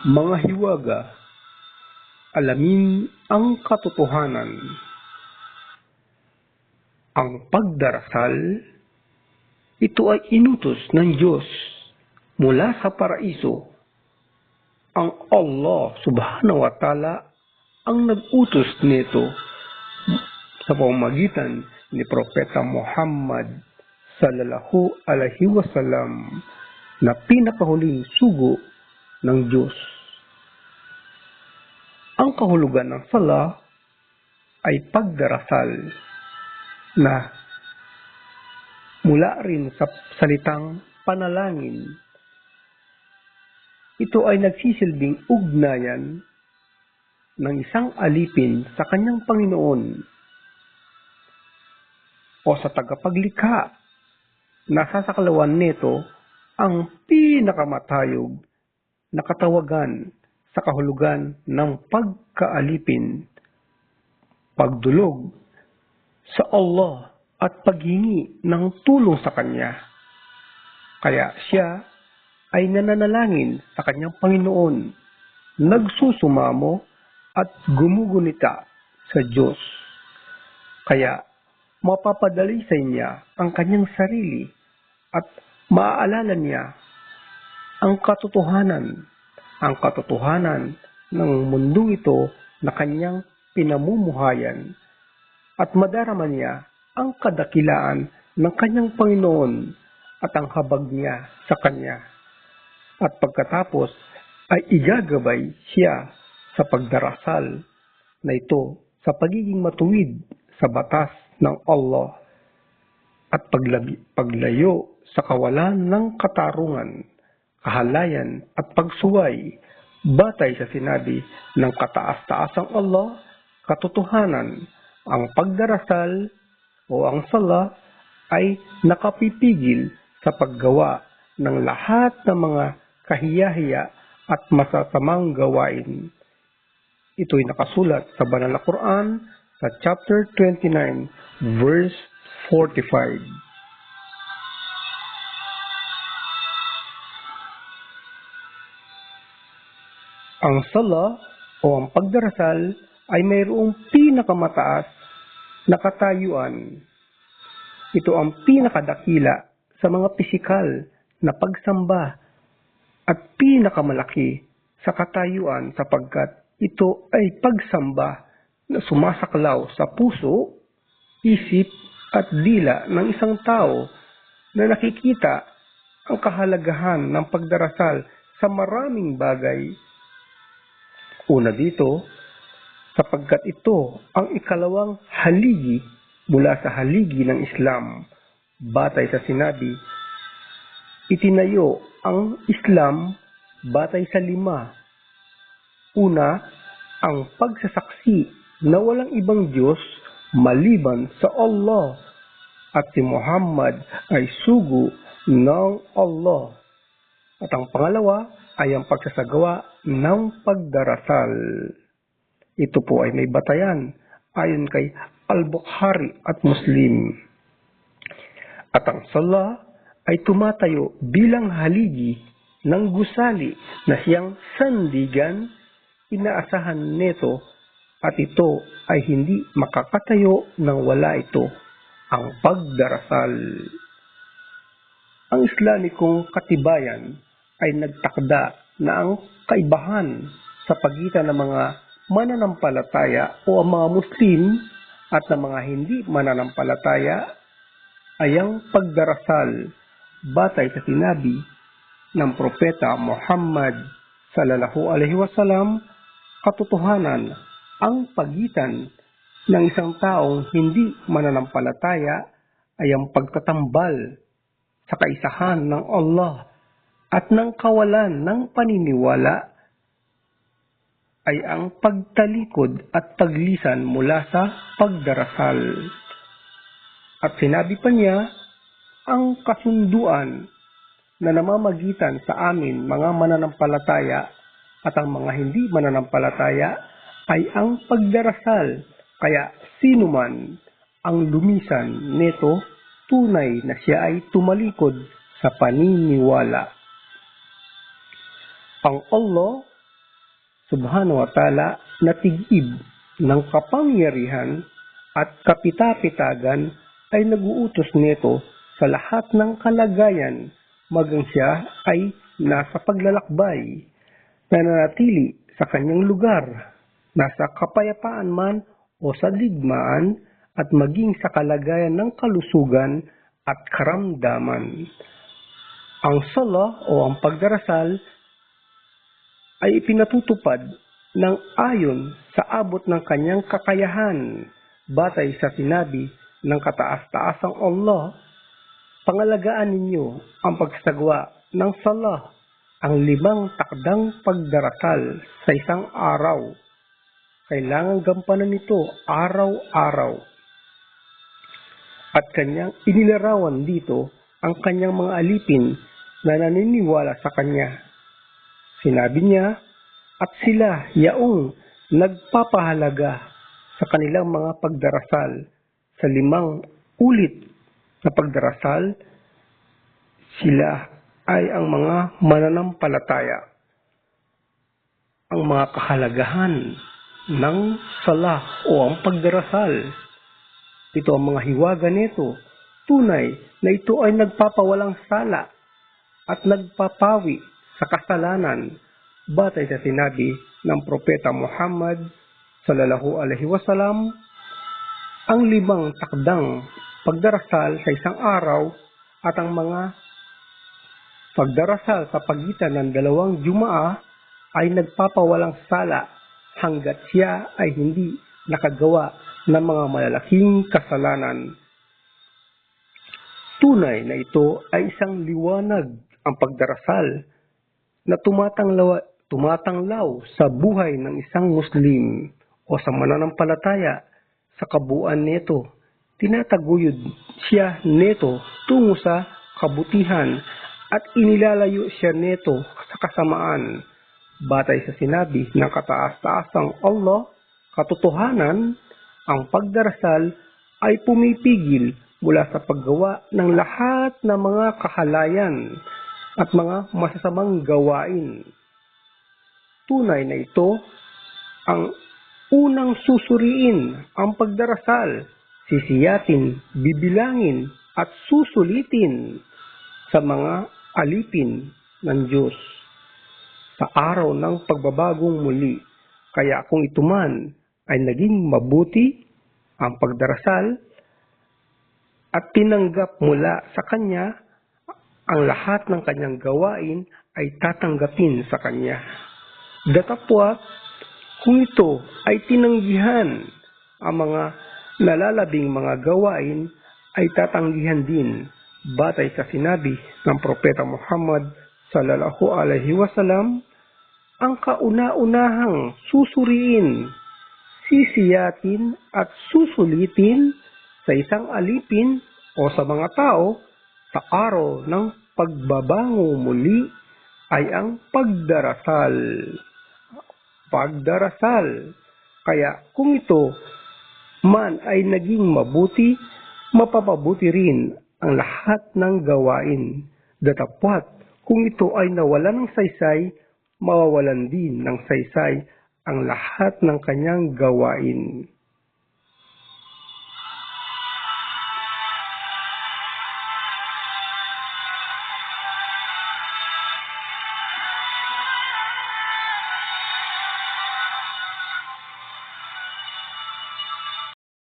Mga hiwaga, alamin ang katotohanan. Ang pagdarasal, ito ay inutos ng Diyos mula sa paraiso. Ang Allah subhanahu wa ta'ala ang nag-utos nito sa pamamagitan ni Propeta Muhammad sallallahu alaihi wasallam na pinakahuling sugo ng Diyos. Ang kahulugan ng sala ay pagdarasal na mula rin sa salitang panalangin. Ito ay nagsisilbing ugnayan ng isang alipin sa kanyang Panginoon o sa tagapaglikha. Nasasaklawan nito ang pinakamatayog na katawagan sa kahulugan ng pagkaalipin, pagdulog sa Allah at paghingi ng tulong sa Kanya. Kaya siya ay nananalangin sa kanyang Panginoon, nagsusumamo at gumugunita sa Diyos. Kaya mapapadali sa niya ang kanyang sarili at maaalala niya ang katotohanan, ang katotohanan ng mundong ito na kanyang pinamumuhayan at madarama niya ang kadakilaan ng kanyang Panginoon at ang habag niya sa kanya. At pagkatapos ay igagabay siya sa pagdarasal na ito sa pagiging matuwid sa batas ng Allah at paglabi, paglayo sa kawalan ng katarungan, kahalayan at pagsuway batay sa sinabi ng kataas-taasang Allah, katotohanan, ang pagdarasal o ang sala ay nakapipigil sa paggawa ng lahat ng mga kahiyahiya at masasamang gawain. Ito'y nakasulat sa Banal na Quran sa chapter 29 verse 45. Ang sala o ang pagdarasal ay mayroong pinakamataas na katayuan. Ito ang pinakadakila sa mga pisikal na pagsamba at pinakamalaki sa katayuan sapagkat ito ay pagsamba na sumasaklaw sa puso, isip at dila ng isang tao na nakikita ang kahalagahan ng pagdarasal sa maraming bagay. Una dito, sapagkat ito ang ikalawang haligi mula sa haligi ng Islam. Batay sa sinabi, itinayo ang Islam batay sa lima. Una, ang pagsasaksi na walang ibang Diyos maliban sa Allah at si Muhammad ay sugo ng Allah. At ang pangalawa ay ang pagsasagawa ng pagdarasal. Ito po ay may batayan ayon kay Al-Bukhari at Muslim. At ang sala ay tumatayo bilang haligi ng gusali na siyang sandigan, inaasahan nito at ito ay hindi makakatayo nang wala ito, ang pagdarasal. Ang Islamikong katibayan ay nagtakda na ang kaibahan sa pagitan ng mga mananampalataya o ang mga Muslim at ng mga hindi mananampalataya ay ang pagdarasal batay sa sinabi ng propeta Muhammad sallallahu alaihi wasallam katotohanan ang pagitan ng isang taong hindi mananampalataya ay ang pagtatambal sa kaisahan ng Allah at ng kawalan ng paniniwala ay ang pagtalikod at paglisan mula sa pagdarasal. At sinabi pa niya, ang kasunduan na namamagitan sa amin mga mananampalataya at ang mga hindi mananampalataya ay ang pagdarasal. Kaya sino man ang lumisan neto, tunay na siya ay tumalikod sa paniniwala. Ang Allah subhanahu wa ta'ala na tigib ng kapangyarihan at kapitapitagan ay naguutos nito sa lahat ng kalagayan magang siya ay nasa paglalakbay, nananatili sa kanyang lugar, nasa kapayapaan man o sa digmaan at maging sa kalagayan ng kalusugan at karamdaman. Ang sala o ang pagdarasal ay ipinatutupad ng ayon sa abot ng kanyang kakayahan batay sa sinabi ng kataas-taasang Allah. Pangalagaan ninyo ang pagsagwa ng sala, ang limang takdang pagdarasal sa isang araw. Kailangan gampanan nito araw-araw. At kanyang inilarawan dito ang kanyang mga alipin na naniniwala sa kanya. Sinabi niya, at sila yaong nagpapahalaga sa kanilang mga pagdarasal sa limang ulit na pagdarasal, sila ay ang mga mananampalataya. Ang mga kahalagahan ng sala o ang pagdarasal. Ito ang mga hiwaga nito. Tunay na ito ay nagpapawalang sala at nagpapawi sa kasalanan batay sa sinabi ng propeta Muhammad sallallahu alaihi wasallam ang limang takdang pagdarasal sa isang araw at ang mga pagdarasal sa pagitan ng dalawang jumaa ay nagpapawalang sala hanggat siya ay hindi nakagawa ng mga malalaking kasalanan. Tunay na ito ay isang liwanag ang pagdarasal na tumatanglaw, tumatanglaw sa buhay ng isang Muslim o sa mananampalataya sa kabuuan nito. Tinataguyod siya neto tungo sa kabutihan at inilalayo siya neto sa kasamaan. Batay sa sinabi ng kataas-taasang Allah, katotohanan, ang pagdarasal ay pumipigil mula sa paggawa ng lahat ng mga kahalayan at mga masasamang gawain. Tunay na ito ang unang susuriin ang pagdarasal, sisiyatin, bibilangin at susulitin sa mga alipin ng Diyos sa araw ng pagbabagong muli. Kaya kung ito man ay naging mabuti ang pagdarasal at tinanggap mula sa Kanya, ang lahat ng kanyang gawain ay tatanggapin sa Kanya. Datapwat, kung ito ay tinanggihan, ang mga nalalabing mga gawain ay tatanggihan din batay sa sinabi ng Propeta Muhammad sallallahu alaihi wasallam ang kauna-unahang susuriin, sisiyatin at susulitin sa isang alipin o sa mga tao sa araw ng pagbabango muli ay ang pagdarasal. Pagdarasal. Kaya kung ito man ay naging mabuti, mapapabuti rin ang lahat ng gawain. Datapwat, kung ito ay nawalan ng saysay, mawawalan din ng saysay ang lahat ng kanyang gawain.